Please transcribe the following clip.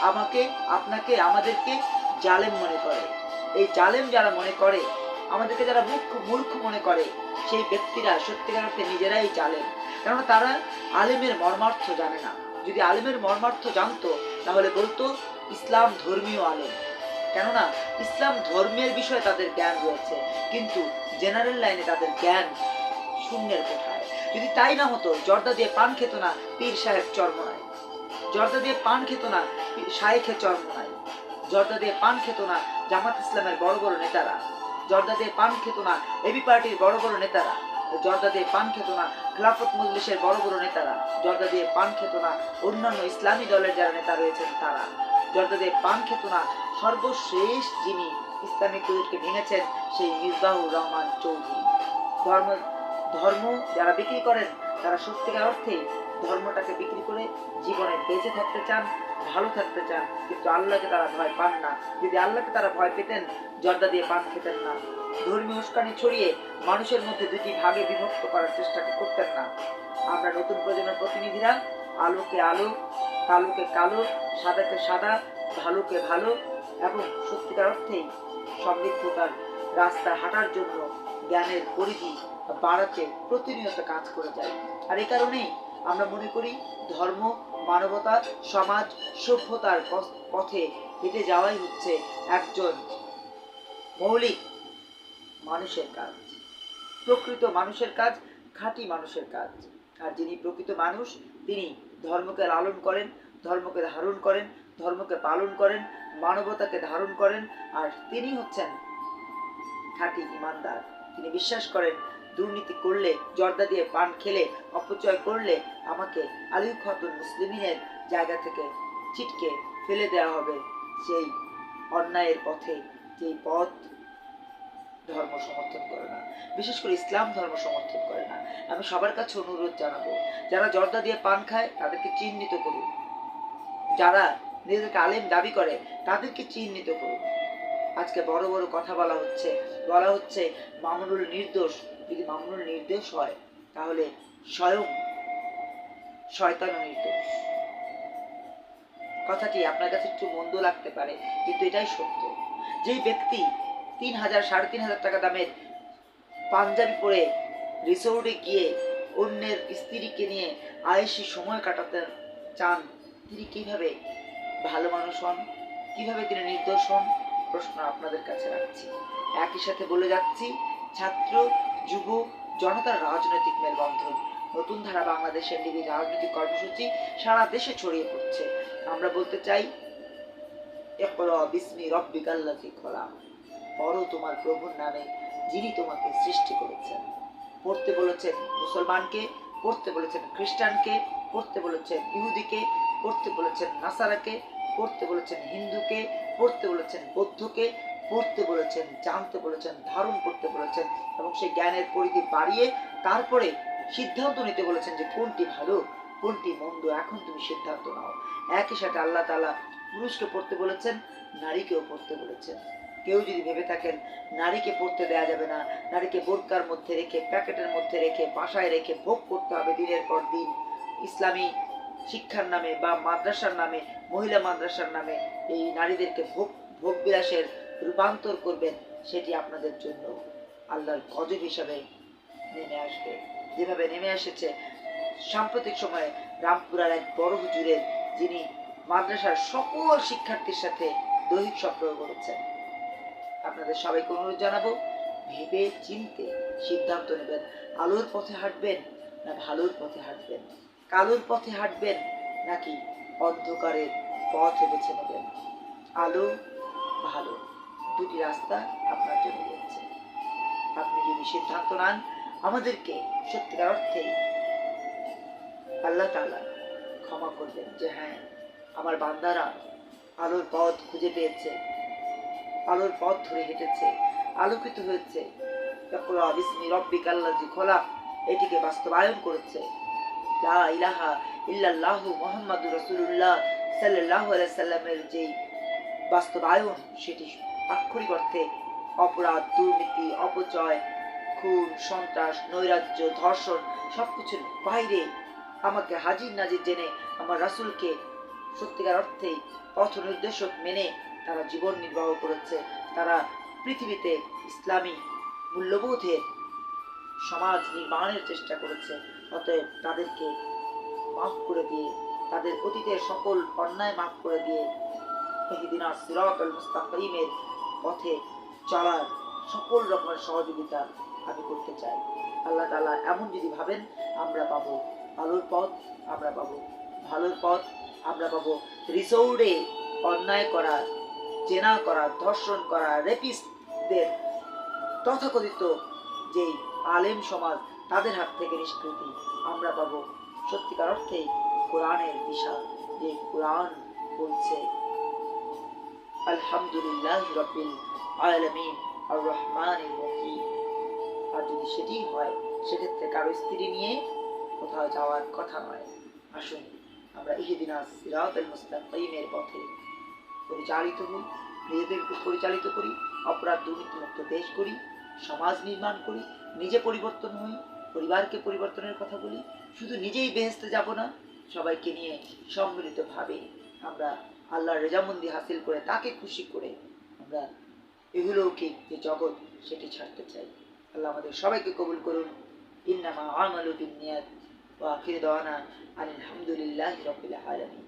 আমাকে, আপনাকে, আমাদেরকে জালেম মনে করে। এই জালেম যারা মনে করে, আমাদেরকে যারা মূর্খ মূর্খ মনে করে, সেই ব্যক্তিরা সত্যিকার অর্থে নিজেরাই জালেম। কেননা তারা আলেমের মর্মার্থ জানে না। যদি আলেমের মর্মার্থ জানতো, তাহলে বলতো, ইসলাম ধর্মীয় আলেম। কেননা, ইসলাম ধর্মের বিষয়ে তাদের জ্ঞান রয়েছে, কিন্তু জেনারেল লাইনে তাদের জ্ঞান শূন্যের কোঠায়। যদি তাই না হতো, জর্দা দিয়ে পান খেত না পীর সাহেব চর্মনায়। জর্দা দিয়ে পান খেত না শায়েখে চর্মনায় জর্দা দিয়ে পান খেত না জামাত ইসলামের বড় বড় নেতারা। জর্দা দিয়ে পান খেত না এবি পার্টির বড় বড় নেতারা। জর্দা দিয়ে পান খেত না খেলাফত মজলিসের বড় বড় নেতারা। জর্দা দিয়ে পান খেত না অন্যান্য ইসলামী দলের যারা নেতা রয়েছেন তারা। জর্দা দিয়ে পান খেত না সর্বশেষ যিনি ইসলামিক কুদুরকে ভেঙেছেন সেই মিসবাহুর রহমান চৌধুরী। ধর্ম ধর্ম যারা বিক্রি করেন, তারা সত্যিকার অর্থে ধর্মটাকে বিক্রি করে জীবনে বেঁচে থাকতে চান, ভালো থাকতে চান, কিন্তু আল্লাহকে তারা ভয় পান না। যদি আল্লাহকে তারা ভয় পেতেন, জর্দা দিয়ে পান খেতেন না। ধর্মীয় উস্কানি ছড়িয়ে মানুষের মধ্যে দুটি ভাগে বিভক্ত করার চেষ্টা করতেন না। আমরা নতুন প্রজন্মের প্রতিনিধিরা, আলোকে আলো, কালোকে কালো, সাদাকে সাদা, ভালোকে ভালো এবং সত্যিকার অর্থেই সমৃদ্ধতার রাস্তা হাঁটার জন্য জ্ঞানের পরিধি বাড়াতে প্রতিনিয়ত কাজ করে যায়। আর এই কারণেই আমরা মনে করি ধর্ম, মানবতা, সমাজ, সভ্যতার পথে হেঁটে যাওয়াই হচ্ছে একজন মৌলিক মানুষের কাজ। প্রকৃত মানুষের কাজ, খাঁটি মানুষের কাজ। আর যিনি প্রকৃত মানুষ, তিনি ধর্মকে লালন করেন, ধর্মকে ধারণ করেন, ধর্মকে পালন করেন, মানবতাকে ধারণ করেন, আর তিনি হচ্ছেন খাঁটি ইমানদার। তিনি বিশ্বাস করেন দুর্নীতি করলে, জর্দা দিয়ে পান খেলে, অপচয় করলে আমাকে আলী খাতুন মুসলিমিনের জায়গা থেকে ছিটকে ফেলে দেওয়া হবে সেই অন্যায়ের পথে যেই পথ ধর্ম সমর্থন করে না। বিশেষ করে ইসলাম ধর্ম সমর্থন করে না। আমি সবার কাছে অনুরোধ জানাব, যারা জর্দা দিয়ে পান খায়, তাদেরকে চিহ্নিত করুন। যারা নিজেদেরকে আলেম দাবি করে, তাদেরকে চিহ্নিত করুন। আজকে বড় বড় কথা বলা হচ্ছে। বলা হচ্ছে, মামুনুল নির্দোষ যদি মামুনুল নির্দোষ হয়, তাহলে স্বয়ং শয়তানও নির্দোষ কথাটি আপনার কাছে একটু মন্দ লাগতে পারে, কিন্তু এটাই সত্য। যেই ব্যক্তি তিন হাজার, সাড়ে তিন হাজার টাকা দামের পাঞ্জাবি পরে রিসোর্টে গিয়ে অন্যের স্ত্রীকে নিয়ে আয়েসি সময় কাটাতে চান, তিনি কীভাবে ভালো মানুষ হন? কীভাবে তিনি নির্দোষ হন? প্রশ্ন আপনাদের কাছে রাখছি। একই সাথে বলে যাচ্ছি, ছাত্র যুব জনতার রাজনৈতিক মেলবন্ধন। নতুন ধারা বাংলাদেশের নিবি রাজনৈতিক কর্মসূচি সারা দেশে ছড়িয়ে পড়ছে। আমরা বলতে চাই বিসমি তোমার প্রভুর নামে, যিনি তোমাকে সৃষ্টি করেছেন। পড়তে বলেছেন মুসলমানকে, পড়তে বলেছেন খ্রিস্টানকে, পড়তে বলেছেন ইহুদিকে, পড়তে বলেছেন নাসারাকে, পড়তে বলেছেন হিন্দুকে, পড়তে বলেছেন বৌদ্ধকে পড়তে বলেছেন, জানতে বলেছেন, ধারণ করতে বলেছেন এবং সেই জ্ঞানের পরিধি বাড়িয়ে তারপরে সিদ্ধান্ত নিতে বলেছেন যে কোনটি ভালো, কোনটি মন্দ, এখন তুমি সিদ্ধান্ত নাও। একই সাথে আল্লাহ তাআলা পুরুষকে পড়তে বলেছেন, নারীকেও পড়তে বলেছেন। কেউ যদি ভেবে থাকেন, নারীকে পড়তে দেয়া যাবে না, নারীকে বোরকার মধ্যে রেখে, প্যাকেটের মধ্যে রেখে, বাসায় রেখে ভোগ করতে হবে দিনের পর দিন, ইসলামী শিক্ষার নামে বা মাদ্রাসার নামে, মহিলা মাদ্রাসার নামে এই নারীদেরকে ভোগ ভোগ বিলাসের রূপান্তর করবেন, সেটি আপনাদের জন্য আল্লাহর গজব হিসাবে নেমে আসবে। যেভাবে নেমে এসেছে, সাম্প্রতিক সময়ে রামপুরার এক বড় হুজুরের, যিনি মাদ্রাসার সকল শিক্ষার্থীর সাথে দৈহিক সম্পর্ক করেছেন। আপনাদের সবাইকে অনুরোধ জানাব, ভেবে চিনতে সিদ্ধান্ত নেবেন, আলোর পথে হাঁটবেন না ভালোর পথে হাঁটবেন? কালোর পথে হাঁটবেন নাকি অন্ধকারের পথ বেছে নেবেন? আলো ভালো। দুটি রাস্তা আপনার জন্য রয়েছে। আপনি যদি সিদ্ধান্ত নেন, আমাদেরকে সত্যিকার অর্থে আল্লাহ তালা ক্ষমা করবেন যে হ্যাঁ আমার বান্দারা আলোর পথ খুঁজে পেয়েছে, আলোর পথ ধরে হেঁটেছে, আলোকিত হয়েছে। বিসমি রব্বিকাল্লাযী খলাক, এটিকে বাস্তবায়ন করেছে। লা ইলাহা ইল্লাল্লাহু মুহাম্মাদুর রাসূলুল্লাহ সাল্লাল্লাহু আলাইহি সাল্লামের যেই বাস্তবায়ন, সেটি আক্ষরিক অর্থে অপরাধ, দুর্নীতি, অপচয়, খুন, সন্ত্রাস, নৈরাজ্য, ধর্ষণ সবকিছুর বাইরে আমাকে হাজির নাজির জেনে আমার রাসূলকে সত্যিকার অর্থেই পথ নির্দেশক মেনে তারা জীবন নির্বাহ করেছে। তারা পৃথিবীতে ইসলামী মূল্যবোধের সমাজ নির্মাণের চেষ্টা করেছে। অতএব তাদেরকে মাফ করে দিয়ে, তাদের অতীতের সকল অন্যায় মাফ করে দিয়ে ইহদিনা সিরাতাল মুস্তাকিমের পথে চলার সকল রকমের সহযোগিতা আমি করতে চাই। আল্লাহ তাআলা এমন যদি ভাবেন, আমরা পাবো ভালোর পথ, আমরা পাবো ভালোর পথ, আমরা পাবো রিসোর্টে অন্যায় করা, জেনা করা, ধর্ষণ করা, রেপিস্টদের তথাকথিত যেই আলেম সমাজ, তাদের হাত থেকে নিষ্কৃতি আমরা পাবো। সত্যিকার অর্থেই কোরআনের দিশা যে কোরআন বলছে আলহামদুলিল্লাহ রবিল আলমিন আর রহমান রহিম। আর যদি সেটি হয়, সেক্ষেত্রে কারও স্ত্রী নিয়ে কোথাও যাওয়ার কথা নয়। আসুন, আমরা ইহেদিনা পথে পরিচালিত হই। নিজেদেরকে পরিচালিত করি, অপরাধ দুর্নীতিমুক্ত দেশ করি, সমাজ নির্মাণ করি, নিজে পরিবর্তন হই, পরিবারকে পরিবর্তনের কথা বলি। শুধু নিজেই বেহেস্তে যাব না, সবাইকে নিয়ে সম্মিলিতভাবে আমরা আল্লাহর রেজামন্দি হাসিল করে, তাকে খুশি করে আমরা এগুলোকে যে জগৎ সেটি ছাড়তে চাই। আল্লাহ আমাদের সবাইকে কবুল করুন। ইন্নামা আমালু বিনিয়াত ওয়া আখির দাওয়ানা আলহামদুলিল্লাহি রাব্বিল আলামিন।